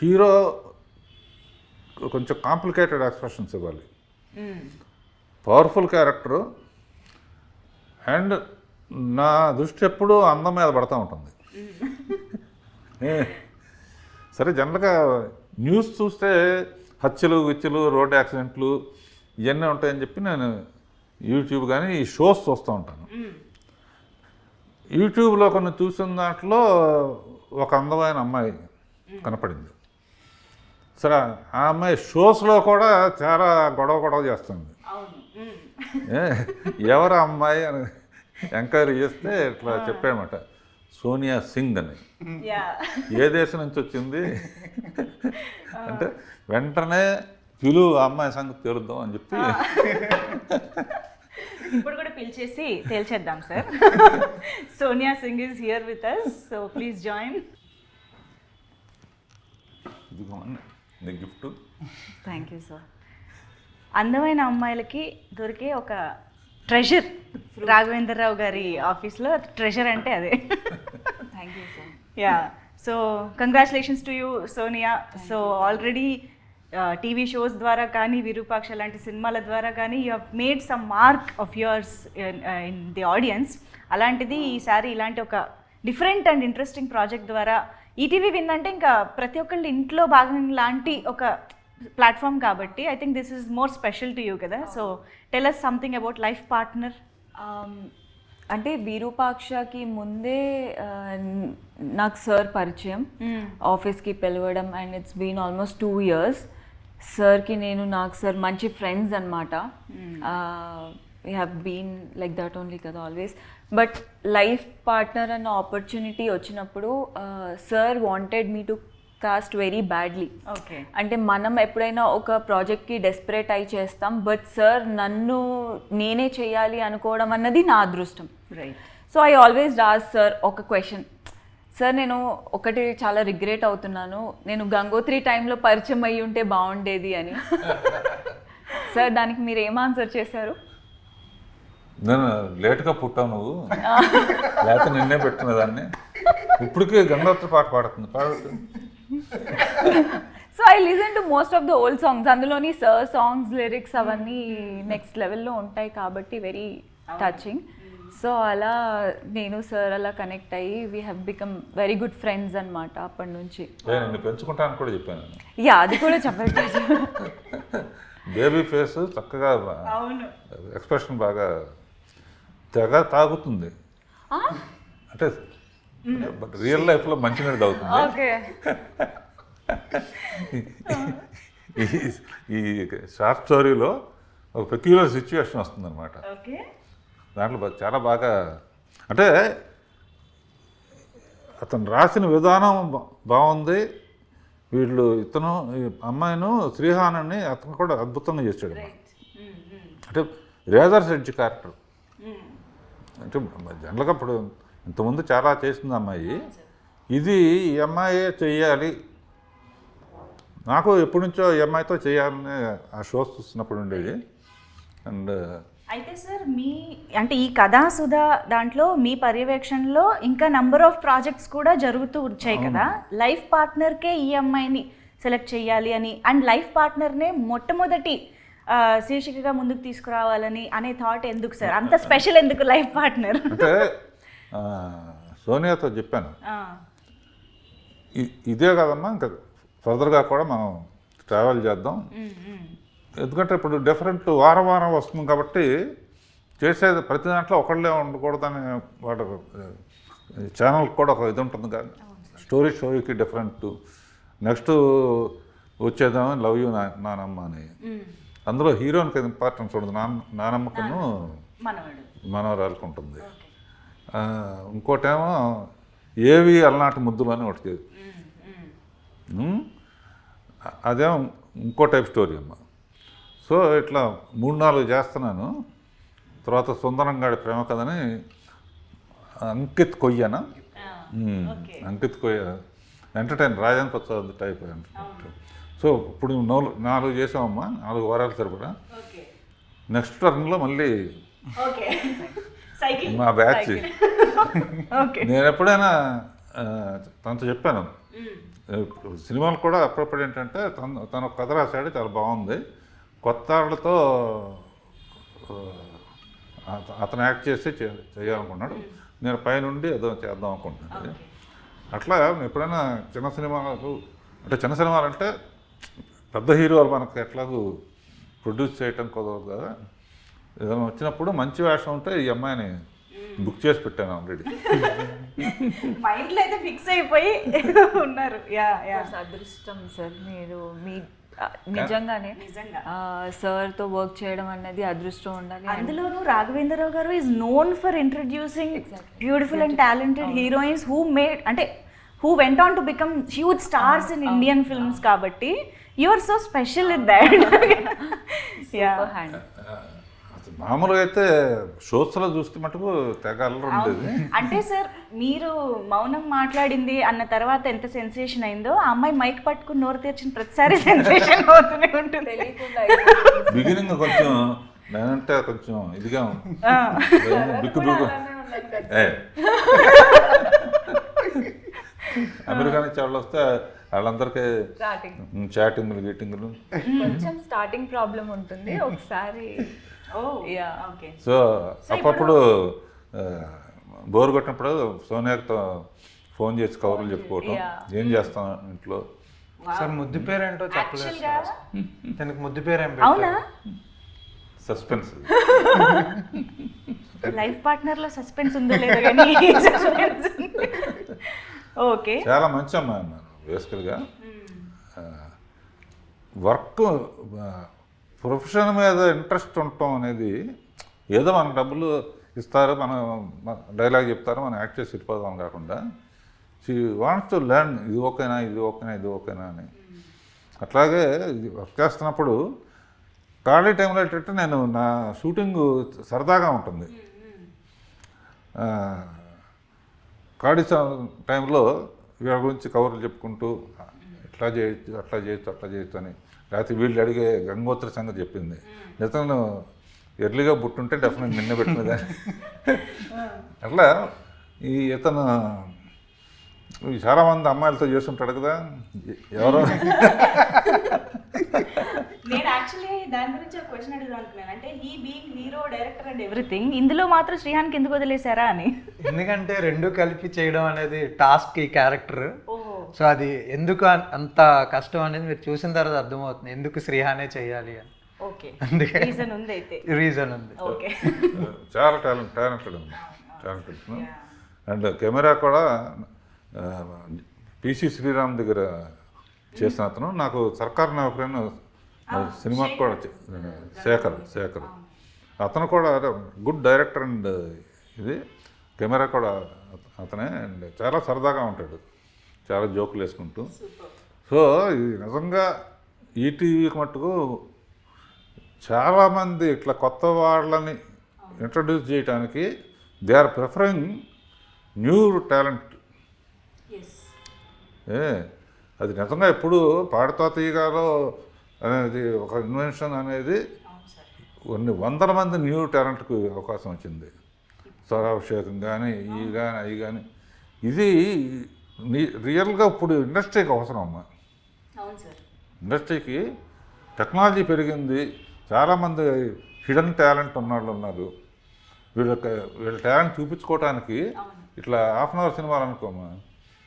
Hero కొంచెం complicated expressions ఇవ్వాలి. Powerful character and నా దృష్టి ఎప్పుడూ అందం మీద పడతా ఉంటుంది. సరే జనరల్గా న్యూస్ చూస్తే హత్యలు విత్యలు రోడ్ యాక్సిడెంట్లు ఇవన్నీ ఉంటాయని చెప్పి నేను యూట్యూబ్ కానీ ఈ షోస్ చూస్తూ ఉంటాను. యూట్యూబ్లో కొన్ని చూసిన దాంట్లో ఒక అందమైన అమ్మాయి కనపడింది. సరే ఆ అమ్మాయి షోస్లో కూడా చాలా గొడవ గొడవ చేస్తుంది. ఎవరు అమ్మాయి అని ఎంక్వైరీ చేస్తే ఇట్లా చెప్పాడనమాట సోనియా సింగ్ అని. ఏ దేశం నుంచి వచ్చింది? అంటే వెంటనే పిలువు అమ్మాయి సంగతి తెలుద్దాం అని చెప్పి ఇప్పుడు కూడా పిలిచేసి తేల్చేద్దాం sir. Sonia Singh is here with us so please join. ఇదిగోండి నీ గిఫ్ట్. థ్యాంక్ యూ సార్ అందమైన అమ్మాయిలకి దొరికే ఒక ట్రెజర్ రాఘవేంద్రరావు గారి ఆఫీస్లో ట్రెజర్ అంటే అదే. Thank you sir ya so congratulations to you Sonia so already TV shows ద్వారా కానీ విరూపాక్ష లాంటి సినిమాల ద్వారా కానీ you have made some mark of yours in the audience అలాంటిది ఈసారి ఇలాంటి ఒక డిఫరెంట్ అండ్ ఇంట్రెస్టింగ్ ప్రాజెక్ట్ ద్వారా ఈటీవీ విన్ అంటే ఇంకా ప్రతి ఒక్కళ్ళ ఇంట్లో భాగం లాంటి ఒక ప్లాట్ఫామ్ కాబట్టి I think this is more special to you కదా. So tell us something about life partner అంటే విరూపాక్షకి ముందే నాకు సార్ పరిచయం. ఆఫీస్కి పిలవడం and it's been almost two years సార్కి నేను నాకు సార్ మంచి ఫ్రెండ్స్ అనమాట we have been like that only కదా ఆల్వేస్ బట్ లైఫ్ పార్ట్నర్ అన్న ఆపర్చునిటీ వచ్చినప్పుడు sir wanted me to cast very badly. Okay. అంటే మనం ఎప్పుడైనా ఒక ప్రాజెక్ట్కి డెస్పరేట్ అయి చేస్తాం బట్ సార్ నన్ను నేనే చేయాలి అనుకోవడం అన్నది నా అదృష్టం. Right so I always Raj sir ఒక క్వశ్చన్. సార్ నేను ఒకటి చాలా రిగ్రెట్ అవుతున్నాను. నేను గంగోత్రి టైంలో పరిచయం అయ్యి ఉంటే బాగుండేది అని. సార్ దానికి మీరు ఏం ఆన్సర్ చేశారు? నేను లేట్గా పుట్టావు నువ్వు. లేకపోతే నిన్నే పెట్టిన దాన్ని. ఇప్పటికే గంగోత్రి పాట పాడుతుంది. పాడుతుంది so I listen to most of the old songs అందులోని సార్ సాంగ్స్ లిరిక్స్ అవన్నీ నెక్స్ట్ లెవెల్లో ఉంటాయి కాబట్టి వెరీ టచింగ్ సో అలా నేను సార్ అలా కనెక్ట్ అయ్యి we have become very good friends అనమాట అప్పటి నుంచి పెంచుకుంటానని కూడా చెప్పాను. యా అది కూడా చెప్పండి బేబీ ఫేస్ చక్కగా అవును. ఎక్స్ప్రెషన్ బాగా తెగ తాగుతుంది. అంటే బట్ రియల్ లైఫ్లో మంచినీళ్ళు తాగుతుంది. ఈ- షార్ట్ స్టోరీలో ఒక పెక్యులర్ సిచ్యువేషన్ వస్తుందన్నమాట. దాంట్లో చాలా బాగా అంటే అతను రాసిన విధానం బాగుంది. వీళ్ళు ఇతను ఈ అమ్మాయిను శ్రీహానని అతను కూడా అద్భుతంగా చేశాడు అంటే రేదర్ సెడ్జ్ క్యారెక్టర్. అంటే జనరల్గా ఇప్పుడు ఇంతకుముందు చాలా చేసింది అమ్మాయి. ఇది ఈ అమ్మాయే చెయ్యాలి. నాకు ఎప్పటి నుంచో ఈ అమ్మాయితో చేయాలని ఆ షోస్ చూస్తున్నప్పుడు ఉండేది అండ్ అయితే సార్ మీ అంటే ఈ కథా సుధా దాంట్లో మీ పర్యవేక్షణలో ఇంకా నంబర్ ఆఫ్ ప్రాజెక్ట్స్ కూడా జరుగుతూ వచ్చాయి కదా. లైఫ్ పార్ట్నర్కే ఈ అమ్మాయిని సెలెక్ట్ చేయాలి అని. అండ్ లైఫ్ పార్ట్నర్నే మొట్టమొదటి శీర్షికగా ముందుకు తీసుకురావాలని అనే థాట్ ఎందుకు సార్? అంత స్పెషల్ ఎందుకు లైఫ్ పార్ట్నర్ అంటే సోనియాతో చెప్పాను. ఇదే కదమ్మా ఇంకా ఫర్దర్గా కూడా మనం ట్రావెల్ చేద్దాం. ఎందుకంటే ఇప్పుడు డిఫరెంట్ వారం వారం వస్తుంది కాబట్టి చేసేది ప్రతి దాంట్లో ఒకళ్ళే ఉండకూడదని వాడు ఛానల్కి కూడా ఒక ఇది ఉంటుంది కానీ స్టోరీ స్టోరీకి డిఫరెంట్ నెక్స్ట్ వచ్చేదేమో లవ్ యూ నా నానమ్మ అని. అందులో హీరోయిన్కి ఇంపార్టెన్స్ ఉండదు నానమ్మకును మనవరాలకు ఉంటుంది. ఇంకోటేమో ఏవి అలనాటి ముద్దులు అని ఒకటి అదేమో ఇంకో టైప్ స్టోరీ అమ్మ. సో ఇట్లా మూడు నాలుగు చేస్తున్నాను. తర్వాత సుందరంగాడి ప్రేమ కథని Ankit కొయ్యన? Ankit Koyya. Entertain Rajendra Prasad type entertain so ఇప్పుడు నాలుగు నాలుగు చేసామమ్మా నాలుగు వారాలు సరిపడా? నెక్స్ట్ టర్న్లో మళ్ళీ మా బ్యాచ్ నేను ఎప్పుడైనా తనతో చెప్పాను. ఇప్పుడు సినిమాలు కూడా అప్పుడప్పుడు ఏంటంటే తను తను కథ రాశాడు చాలా బాగుంది. కొత్త వాళ్ళతో అతను యాక్ట్ చేసి చేయాలనుకున్నాడు. నేను పైనుండి ఏదో చేద్దాం అనుకుంటున్నాను. అట్లా ఎప్పుడైనా చిన్న సినిమాలకు అంటే చిన్న సినిమాలు అంటే పెద్ద హీరోలు మనకు ఎట్లాగూ ప్రొడ్యూస్ చేయటం కుదరదు కదా. ఏదైనా వచ్చినప్పుడు మంచి వేషం ఉంటే ఈ అమ్మాయిని బుక్ చేసి పెట్టాను ఆల్రెడీ. అయితే ఫిక్స్ అయిపోయి ఉన్నారు. Yeah yeah. అదృష్టం సార్ మీరు మీ నిజంగానే. నిజంగా. సార్తో వర్క్ చేయడం అనేది అదృష్టం ఉండాలి అందులోనూ రాఘవేంద్రరావు గారు is known for introducing beautiful and talented heroines who made అంటే who went on to become huge stars in Indian films కాబట్టి you are so special in that మామూలుగా అయితే షోస్లో చూస్తే మటుకు తెగ అల్లరి ఉండేది అంటే సార్ మీరు మౌనం మాట్లాడింది అన్న తర్వాత ఎంత సెన్సేషన్ అయిందో ఆ అమ్మాయి మైక్ పట్టుకుని నోరు తెరిచిన ప్రతిసారి సెన్సేషన్ అవుతూనే ఉంటుంది. బిగినింగ్ కొంచెం నేనంటే కొంచెం ఇదిగా. బిక్కు బిక్కు. అమెరికా నుంచి వాళ్ళు వస్తే వాళ్ళందరికీ. చాటింగ్లు గీటింగ్లు కొంచెం స్టార్టింగ్ ప్రాబ్లం ఉంటుంది ఒకసారి సో అప్పుడప్పుడు బోర్ కొట్టినప్పుడు సోనియాతో ఫోన్ చేసి కవర్లు చెప్పుకోవటం. ఏం చేస్తాం ఇంట్లో? సార్ ముద్దు పేరేంటో చెప్పలేదు తనకి ముద్దు పేరు ఏం అవునా? సస్పెన్స్. లైఫ్ పార్ట్నర్లో సస్పెన్స్ ఉందో లేదో కానీ సస్పెన్స్ ఓకే చాలా మంచి అమ్మాయి అన్నారు బేసికల్గా వర్క్ ప్రొఫెషన్ మీద ఇంట్రెస్ట్ ఉండటం అనేది ఏదో మన డబ్బులు ఇస్తారు మనం డైలాగ్ చెప్తారు మనం యాక్ట్ చేసి వెళ్ళిపోదాం కాకుండా షీ వాంట్స్ టు లెర్న్ ఇది ఓకేనా ఇది ఓకేనా ఇది ఓకేనా అని. అట్లాగే ఇది వర్క్ చేస్తున్నప్పుడు ఖాళీ టైంలో ఏంటంటే నేను నా షూటింగ్ సరదాగా ఉంటుంది. ఖాళీ టైంలో వీళ్ళ గురించి కవర్లు చెప్పుకుంటూ ఇట్లా చేయొచ్చు అట్లా చేయొచ్చు అట్లా చేయొచ్చు అని. లేకపోతే వీళ్ళు అడిగే గంగోత్ర సంగతి చెప్పింది. ఇతను ఎర్లీగా పుట్టుంటే డెఫినెట్ నిన్న పెట్టినదని అట్లా ఈ ఇతను చాలామంది అమ్మాయిలతో చేస్తుంటాడు కదా ఎవరో నేను యాక్చువల్లీ దాని గురించి ఒక క్వశ్చన్ అడుగుదాం అనుకున్నాను. అంటే he being hero director and everything ఇందులో మాత్రం శ్రీహాన్కి ఎందుకు వదిలేశారా అని? ఎందుకంటే రెండు కలిపి చేయడం అనేది టాస్క్ ఈ క్యారెక్టర్ సో అది ఎందుకు అన్- అంత కష్టం అనేది మీరు చూసిన తర్వాత అర్థమవుతుంది. ఎందుకు శ్రీహానే చేయాలి అని. ఓకే. అందుకే రీజన్ ఉంది అయితే. రీజన్ ఉంది. ఓకే. చాలా టాలెంట్ టాలెంటెడ్ ఉంది. టాలెంటెడ్ అండ్ కెమెరా కూడా పిసి శ్రీరామ్ దగ్గర చేసిన అతను. నాకు సర్కార్ నౌకరైన సినిమాకి కూడా చే- శేఖర్ శేఖర్. అతను కూడా గుడ్ డైరెక్టర్ అండ్ ఇది. కెమెరా కూడా అతనే. అండ్ చాలా సరదాగా ఉంటాడు. చాలా జోకులు వేసుకుంటూ. సో ఇది నిజంగా ఈటీవీకి మట్టుకు చాలామంది ఇట్లా కొత్త వాళ్ళని ఇంట్రడ్యూస్ చేయడానికి they are preferring new talent. ఏ అది నిజంగా ఎప్పుడు పాడుతా తీయగాలో అనేది ఒక ఇన్వెన్షన్ అనేది కొన్ని వందల మంది న్యూ టాలెంట్కి అవకాశం వచ్చింది. స్వరాభిషేకం కానీ ఈ కానీ అవి కానీ ఇది ని- రియల్గా ఇప్పుడు ఇండస్ట్రీకి అవసరం అమ్మా. ఇండస్ట్రీకి టెక్నాలజీ పెరిగింది. చాలామంది హిడెన్ టాలెంట్ ఉన్నవాళ్ళు ఉన్నారు. వీళ్ళకి వీళ్ళ టాలెంట్ చూపించుకోవడానికి ఇట్లా హాఫ్ అన్ అవర్ సినిమాలు అనుకోమా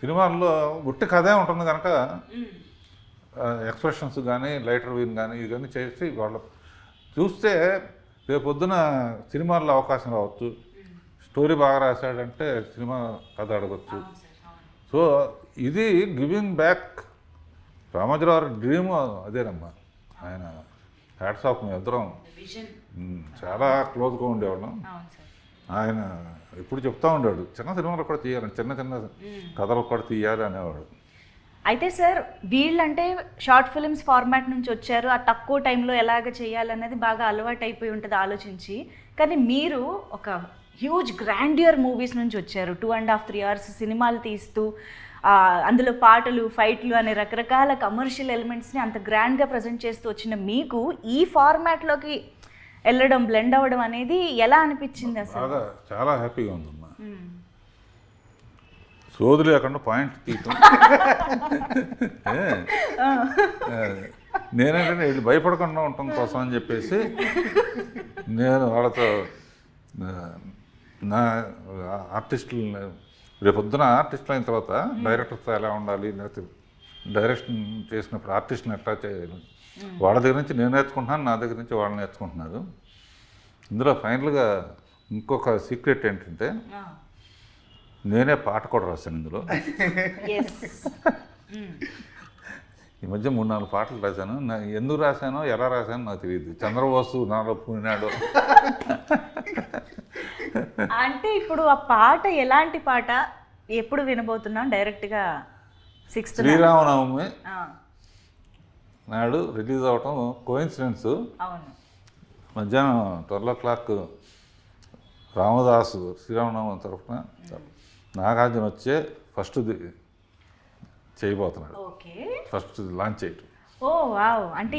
సినిమాల్లో గుట్టి కథే ఉంటుంది కనుక ఎక్స్ప్రెషన్స్ కానీ లైటర్ వీన్ కానీ ఇవి కానీ చేసి వాళ్ళు చూస్తే రేపు పొద్దున సినిమాల్లో అవకాశం రావచ్చు. స్టోరీ బాగా రాశాడంటే సినిమా కథ అడగచ్చు. సో ఇది గివింగ్ బ్యాక్ రామోజీరావు డ్రీమ్ అదేనమ్మా. ఆయన హ్యాట్స్ ఆఫ్ మీ ఇద్దరం విజన్ మ్, చాలా క్లోజ్గా ఉండేవాళ్ళం. ఆయన ఎప్పుడు చెప్తా ఉండాడు చిన్న సినిమాలు కూడా తీయాలి చిన్న చిన్న కథలు కూడా తీయాలి అనేవాడు. అయితే సార్ వీళ్ళంటే షార్ట్ ఫిల్మ్స్ ఫార్మాట్ నుంచి వచ్చారు ఆ తక్కువ టైంలో ఎలాగ చేయాలన్నది బాగా అలవాటు అయిపోయి ఉంటుంది ఆలోచించి. కానీ మీరు ఒక హ్యూజ్ గ్రాండియర్ మూవీస్ నుంచి వచ్చారు. Two and half three hours సినిమాలు తీస్తూ అందులో పాటలు ఫైట్లు అనే రకరకాల కమర్షియల్ ఎలిమెంట్స్ని అంత గ్రాండ్గా ప్రజెంట్ చేస్తూ వచ్చిన మీకు ఈ ఫార్మాట్లోకి వెళ్ళడం బ్లెండ్ అవ్వడం అనేది ఎలా అనిపించింది అసలు? చాలా హ్యాపీగా ఉందమ్మా. మ్మ్. సోది లేకుండా పాయింట్ తీయటం. నేనేంటంటే వీళ్ళు భయపడకుండా ఉండటం కోసం అని చెప్పేసి నేను వాళ్ళతో నా ఆర్టిస్టులు రేపొద్దున ఆర్టిస్టులు అయిన తర్వాత డైరెక్టర్తో ఎలా ఉండాలి? లేకపోతే డైరెక్షన్ చేసినప్పుడు ఆర్టిస్ట్ని ఎట్లా చేయాలి? వాళ్ళ దగ్గర నుంచి నేను నేర్చుకుంటున్నాను నా దగ్గర నుంచి వాళ్ళు నేర్చుకుంటున్నారు. ఇందులో ఫైనల్గా ఇంకొక సీక్రెట్ ఏంటంటే నేనే పాట కూడా రాశాను ఇందులో. ఈ మధ్య మూడు నాలుగు పాటలు రాశాను. ఎందుకు రాశానో ఎలా రాశానో నాకు తెలియదు. చంద్రబోసు నాలో పూనాడు అంటే ఇప్పుడు ఆ పాట ఎలాంటి పాట ఎప్పుడు వినబోతున్నాం డైరెక్ట్గా సిక్స్త్ శ్రీరామనవమి నాడు రిలీజ్ అవటం కోయిన్సిడెన్స్. అవును. మధ్యాహ్నం twelve o'clock Ramadasu Sri Rama Navami తరఫున నాగార్జున వచ్చే ఫస్ట్ చేయబోతున్నాడు. ఓకే. ఫస్ట్ లాంచ్ చేయటం. Oh wow. అంటే